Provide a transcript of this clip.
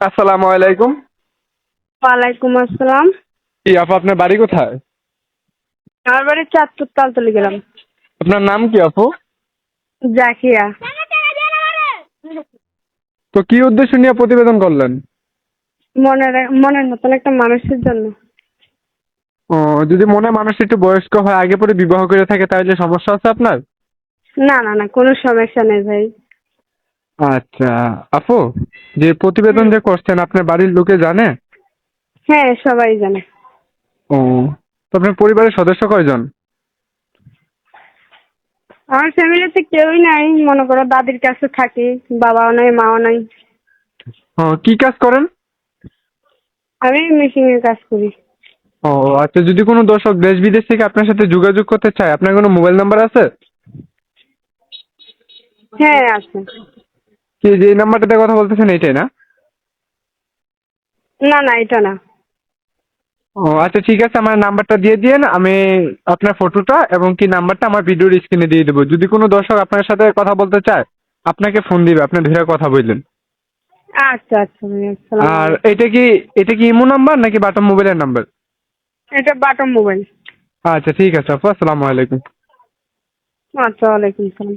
আসসালামু আলাইকুম। ওয়ালাইকুম আসসালাম। কি আপু আপনার বাড়ি কোথায়? আমার বাড়ি চাঁদপুর তালতলি গেলাম আপনার নাম কি আপু? জাকিয়া। তো কি উদ্দেশ্য নিয়ে প্রতিবেদন করলেন? মনের মনের মতন একটা মানুষের জন্য। ও যদি মনে মানুষ একটু বয়স্ক হয় আগে পরে বিবাহ করে থাকে তাহলে সমস্যা আছে আপনার? না না না কোনো সমস্যা নেই ভাই। আচ্ছা আপু যে প্রতিবেদন যে করছেন আপনার বাড়ির লোকে জানে? হ্যাঁ সবাই জানে। ও তো আপনার পরিবারের সদস্য কয়জন? আমার ফ্যামিলিতে কেউই নাই মনে করো দাদির কাছে থাকি বাবাও নাই মাও নাই। ও কি কাজ করেন? আমি মেশিনের কাজ করি। ও আচ্ছা যদি কোনো দর্শক দেশ বিদেশ থেকে আপনার সাথে যোগাযোগ করতে চায় আপনার কোনো মোবাইল নাম্বার আছে? হ্যাঁ আছে। কি যে নাম্বারটাতে কথা বলতেছেন এইটাই না? না না এটা না। ও আচ্ছা ঠিক আছে আমার নাম্বারটা দিয়ে দিয়েন আমি আপনার ফটোটা এবং কি নাম্বারটা আমার ভিডিওর স্ক্রিনে দিয়ে দেবো। যদি কোনো দর্শক আপনার সাথে কথা বলতে চায় আপনাকে ফোন দিবে আপনি ধীরে কথা বললেন। আচ্ছা আচ্ছা আসসালাম আর এটা কি এটা কি ইমো নাম্বার নাকি বাটন মোবাইলের নাম্বার? এটা বাটন মোবাইল। আচ্ছা ঠিক আছে আপু আসসালামু আলাইকুম। আচ্ছা ওয়ালাইকুম সালাম